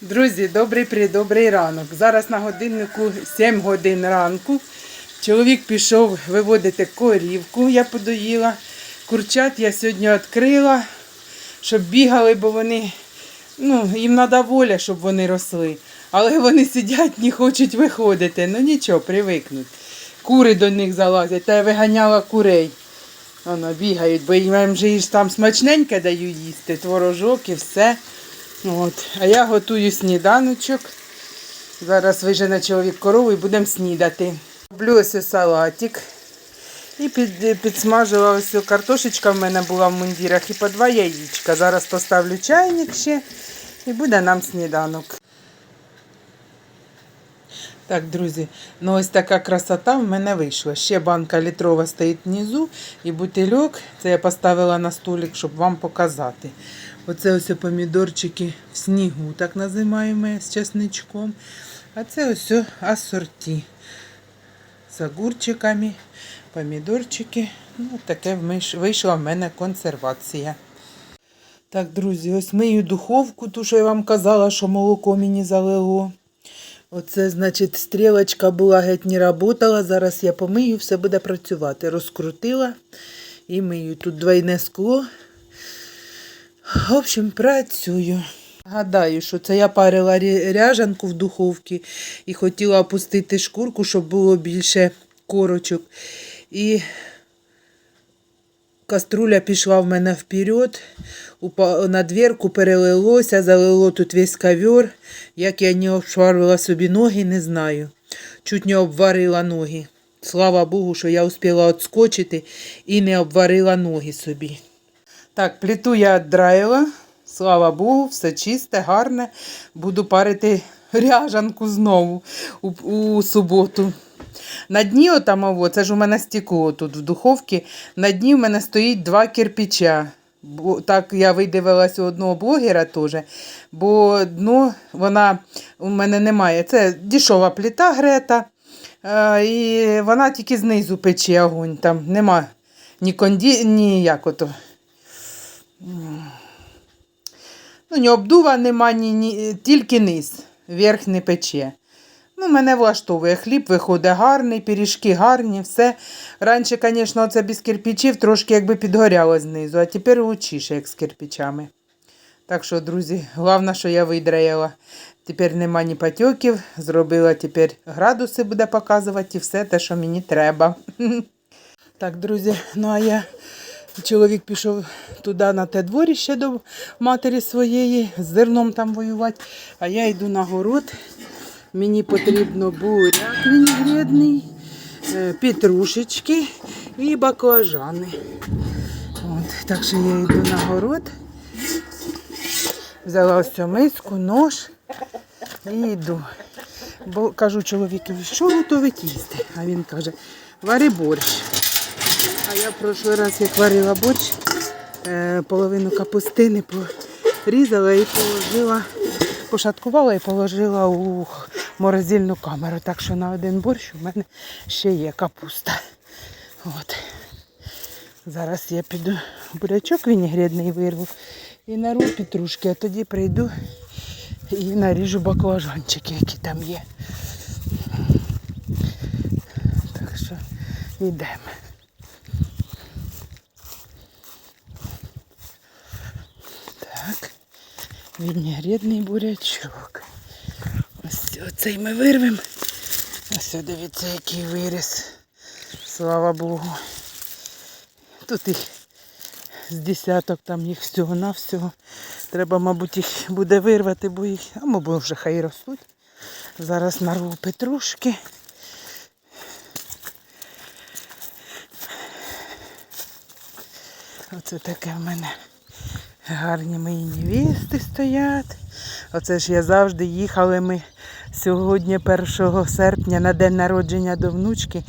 Друзі, добрий придобрий ранок. Зараз на годиннику 7 годин ранку. Чоловік пішов виводити корівку, я подоїла. Курчат я сьогодні відкрила, щоб бігали, бо вони, ну, їм треба воля, щоб вони росли. Але вони сидять, не хочуть виходити. Ну нічого, привикнуть. Кури до них залазять, та я виганяла курей. Воно бігають, бо їм же ж там смачненьке даю їсти, творожок і все. От. А я готую сніданочок. Зараз вижене чоловік корову і будемо снідати. Роблю ось салатик. І під, підсмажила ось картошечка в мене була в мундірах і по два яєчка. Зараз поставлю чайник ще і буде нам сніданок. Так, друзі, ну ось така красота в мене вийшла. Ще банка літрова стоїть внизу і бутильок. Це я поставила на столик, щоб вам показати. Оце ось помідорчики в снігу, так називаємо з чесничком. А це ось асорті з огурчиками, помідорчики. Ну, таке вийшла в мене консервація. Так, друзі, ось мию духовку, ту, що я вам казала, що молоко мені залило. Оце, значить, стрілочка була геть не працювала. Зараз я помию, все буде працювати. Розкрутила і мию. Тут двойне скло. В общем, працюю. Гадаю, що це я парила ряжанку в духовці і хотіла опустити шкурку, щоб було більше корочок. І каструля пішла в мене вперед, на дверку перелилося, залило тут весь ковер. Як я не обшварила собі ноги, не знаю. Чуть не обварила ноги. Слава Богу, що я успіла відскочити і не обварила ноги собі. Так, плиту я віддраїла. Слава Богу, все чисте, гарне. Буду парити ряжанку знову у, у суботу. На дні отам, це ж у мене стекло тут в духовці. На дні в мене стоїть два кирпича. Бо, так я видивилася у одного блогера теж. Бо дно вона у мене немає. Це дешева плита грета. Е, і вона тільки знизу пече огонь. Там нема ні конді, ні як ото. Ну, ні обдува нема, ні, ні, тільки низ, верх не пече. Ну, мене влаштовує. Хліб виходить гарний, пиріжки гарні, все. Раніше, звісно, це без кирпичів трошки якби підгоряло знизу, а тепер лучіше, як з кирпичами. Так що, друзі, головне, що я видраїла. Тепер нема ні патьоків, зробила тепер градуси буде показувати і все те, що мені треба. Так, друзі, ну а я чоловік пішов туди на те дворіще до матері своєї, з зерном там воювати, а я йду на город. Мені потрібно буряк вінігредний, е, петрушечки і баклажани. От, так що я йду на город. Взяла ось миску, нож і йду. Бо кажу чоловікові, що готовить їсти? А він каже, вари борщ. А я в прошлий раз, як варила борщ, е, половину капустини порізала і положила, пошаткувала і положила у морозильну камеру. Так що на один борщ у мене ще є капуста. От. Зараз я піду бурячок вінігредний вирву і нару петрушки, а тоді прийду і наріжу баклажанчики, які там є. Так що йдемо. Вінігредний бурячок. Ось оцей ми вирвемо. Ось дивіться, який виріс. Слава Богу. Тут їх з десяток, там їх всього на всього. Треба, мабуть, їх буде вирвати, бо їх, а мабуть, вже хай ростуть. Зараз нарву петрушки. Оце таке в мене гарні мої невісти стоять. Оце ж я завжди їхали ми сьогодні, 1 серпня, на день народження до внучки.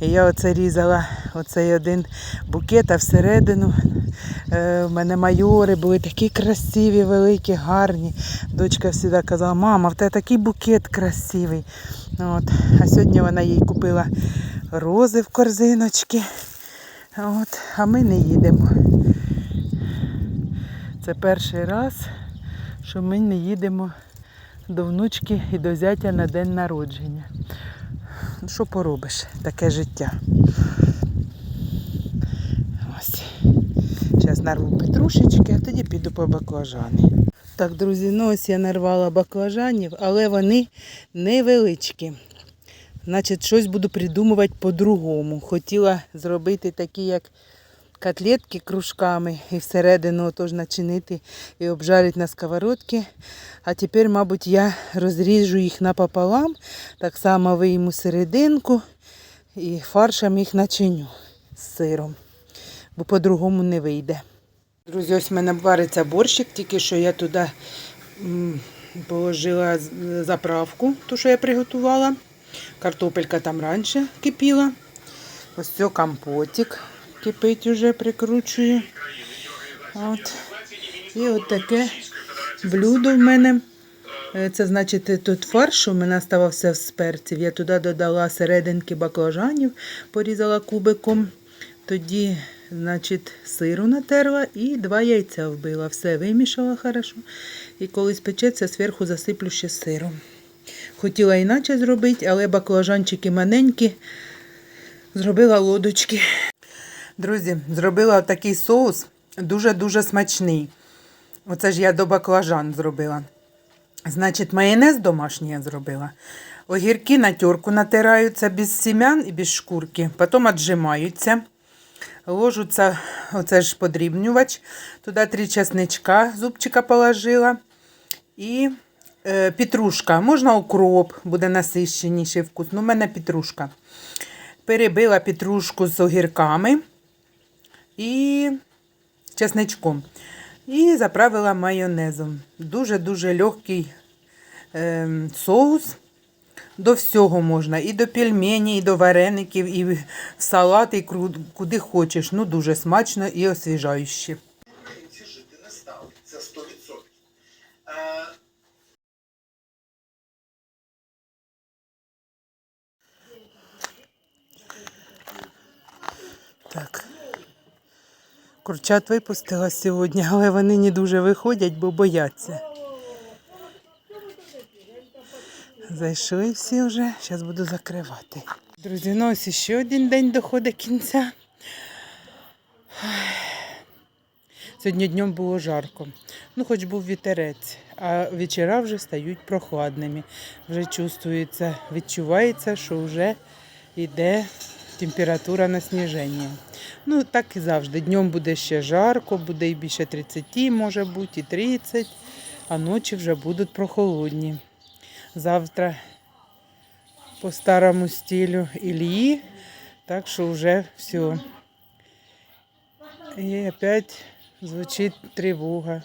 І я оце різала оцей один букет, а всередину е, в мене майори були такі красиві, великі, гарні. Дочка завжди казала, мама, в тебе такий букет красивий. От. А сьогодні вона їй купила рози в корзиночки. От. А ми не їдемо. Це перший раз, що ми не їдемо до внучки і до зятя на день народження. Ну, що поробиш? Таке життя. Ось. Зараз нарву петрушечки, а тоді піду по баклажани. Так, друзі, ну ось я нарвала баклажанів, але вони невеличкі. Значить, щось буду придумувати по-другому. Хотіла зробити такі, як котлетки кружками і всередину отож начинити і обжарити на сковородці. А тепер, мабуть, я розріжу їх напополам, так само вийму серединку і фаршем їх начиню з сиром, бо по-другому не вийде. Друзі, ось в мене вариться борщик, тільки що я туди положила заправку, ту, що я приготувала. Картопелька там раніше кипіла. Ось це компотик кипить уже, прикручую. От. І от таке блюдо в мене. Е, Це значить тут фарш, в мене ставався з перців. Я туди додала серединки баклажанів, порізала кубиком. Тоді, значить, сиру натерла і два яйця вбила. Все вимішала хорошо. І коли спечеться, зверху засиплю ще сиром. Хотіла іначе зробити, але баклажанчики маленькі. Зробила лодочки. Друзі, зробила такий соус дуже-дуже смачний. Оце ж я до баклажан зробила. Значить, майонез домашній я зробила. Огірки на терку натираються без сім'ян і без шкурки, потім віджимаються. Ложуться, оце ж подрібнювач. Туди три чесничка, зубчика положила. І е, петрушка. Можна укроп, буде насищеніший вкус. Ну, у мене петрушка. Перебила петрушку з огірками і чесничком. І заправила майонезом. Дуже-дуже легкий е, соус. До всього можна. І до пельмені, і до вареників, і в салат, і куди хочеш. Ну, дуже смачно і освіжающе. Українці жити не стали. Це 100%. Е, Так. Курчат випустила сьогодні, але вони не дуже виходять, бо бояться. Зайшли всі вже, зараз буду закривати. Друзі, ну ось ще один день доходить кінця. Сьогодні днем було жарко. Ну, хоч був вітерець, а вечора вже стають прохладними. Вже чувствується, відчувається, що вже йде температура на сніження. Ну, так і завжди. Днем буде ще жарко, буде і більше 30, може бути, і 30, а ночі вже будуть прохолодні. Завтра по старому стилю Ілії, так що вже все. І опять звучить тривога.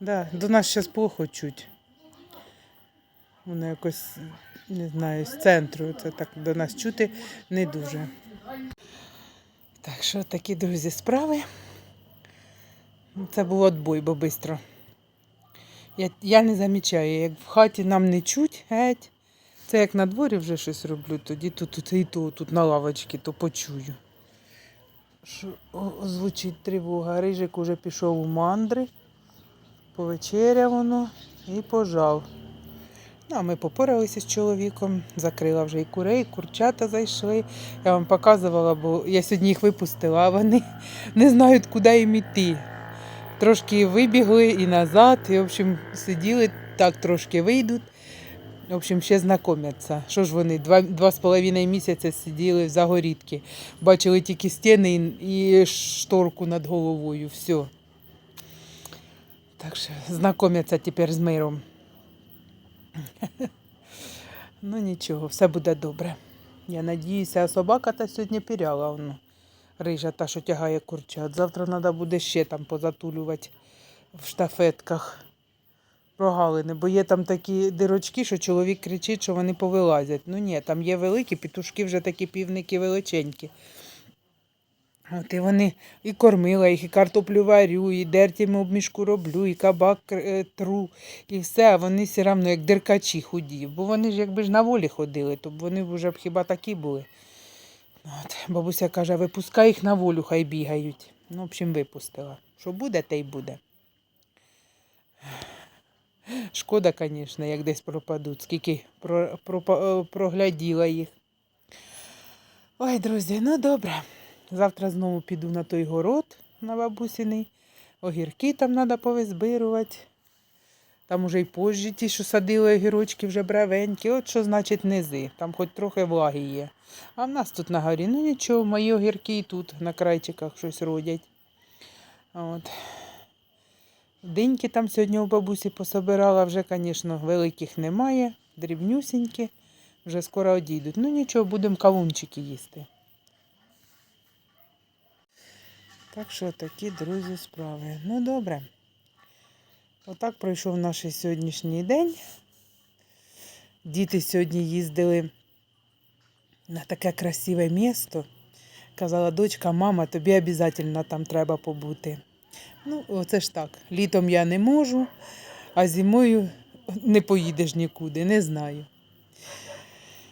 Да, до нас зараз плохо чуть. Воно якось, не знаю, з центру. Це так до нас чути не дуже. Так що такі, друзі, справи. Це був отбой, бо швидко. Я, я не замічаю, як в хаті нам не чуть геть. Це як на дворі вже щось роблю, тоді тут, тут і то, тут на лавочці, то почую. Що звучить тривога. Рижик уже пішов у мандри, повечеряв воно і пожав. Ну, а ми попоралися з чоловіком, закрила вже і курей, і курчата зайшли. Я вам показувала, бо я сьогодні їх випустила, а вони не знають, куди їм іти. Трошки вибігли і назад, і, в общем, сиділи, так трошки вийдуть. В общем, ще знайомляться. Що ж вони, два, два з половиною місяця сиділи в загорідки. Бачили тільки стіни і шторку над головою. Все. Так що знайомляться тепер з миром. Ну нічого, все буде добре. Я надіюся, а собака та сьогодні піряла. Воно. Рижа та, що тягає курчат. Завтра треба буде ще там позатулювати в штафетках прогалини, бо є там такі дирочки, що чоловік кричить, що вони повилазять. Ну ні, там є великі, петушки вже такі півники величенькі. От і вони і кормила їх, і картоплю варю, і дерть їм обмішку роблю, і кабак е, тру, і все, а вони все одно як деркачі худі. Бо вони ж якби ж на волі ходили, то б вони вже б хіба такі були. От, бабуся каже, випускай їх на волю, хай бігають. Ну, в общем, випустила. Що буде, те й буде. Шкода, звісно, як десь пропадуть, скільки про, пропа- е, прогляділа їх. Ой, друзі, ну добре. Завтра знову піду на той город на бабусіний. Огірки там треба повизбирувати. Там уже й позжі ті, що садили огірочки, вже бравенькі. От що значить низи. Там хоч трохи влаги є. А в нас тут на горі, ну нічого, мої огірки і тут на крайчиках щось родять. От. Деньки там сьогодні у бабусі пособирала, вже, звісно, великих немає, дрібнюсінькі, вже скоро одійдуть. Ну нічого, будемо кавунчики їсти. Так що такі, друзі, справи. Ну добре. Отак пройшов наш сьогоднішній день. Діти сьогодні їздили на таке красиве місто. Казала дочка, мама, тобі обов'язково там треба побути. Ну, оце ж так. Літом я не можу, а зимою не поїдеш нікуди, не знаю.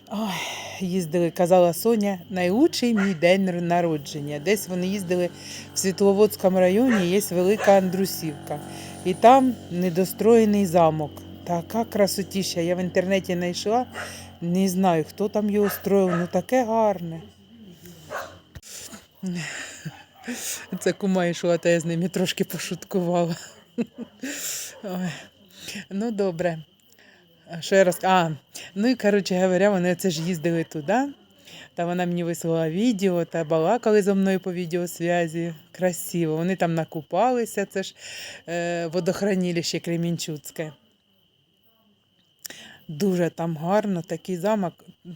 Ой, їздили, казала Соня, найлучший мій день народження. Десь вони їздили в Світловодському районі, є велика Андрусівка. І там недостроєний замок. Така красотіща. Я в інтернеті знайшла, не знаю, хто там його строїв, ну таке гарне. Це кума йшла, та я з ними трошки пошуткувала. Ой. Ну, добре. Я роз... А, ну і коротше говоря, вони це ж їздили туди. Та вона мені вислала відео та балакали зо мною по відеосвязі. Красиво. Вони там накупалися, це ж е, водохранилище Кремінчуцьке. Дуже там гарно, такий замок,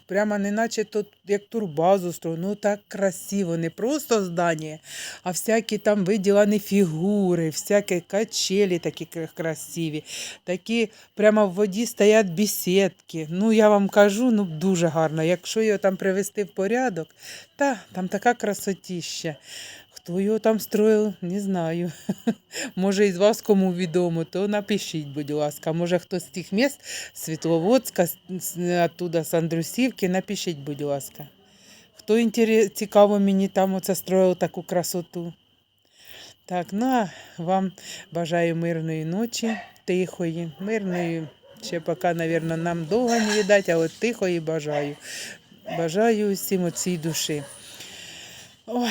прямо не наче тут як турбазу строїли. Ну так красиво, не просто здання, а всякі там виділені фігури, всякі качелі такі красиві, такі прямо в воді стоять бесідки. Ну я вам кажу, ну дуже гарно. Якщо його там привести в порядок, та там така красотіща. Хто його там строїв, не знаю. Може, із вас кому відомо, то напишіть, будь ласка. Може, хтось з тих міст Світловодська, оттуда, з Андрусівки, напишіть, будь ласка. Хто цікаво мені там оце строїв таку красоту. Так, ну а вам бажаю мирної ночі, тихої, мирної. Ще поки, мабуть, нам довго не віддать, а от тихої бажаю. Бажаю усім у цій душі. Ой.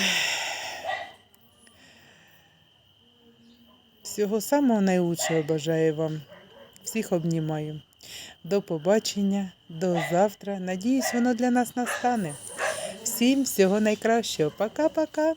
Всього самого найкращого бажаю вам. Всіх обнімаю. До побачення, до завтра. Надіюсь, воно для нас настане. Всім всього найкращого. Пока-пока.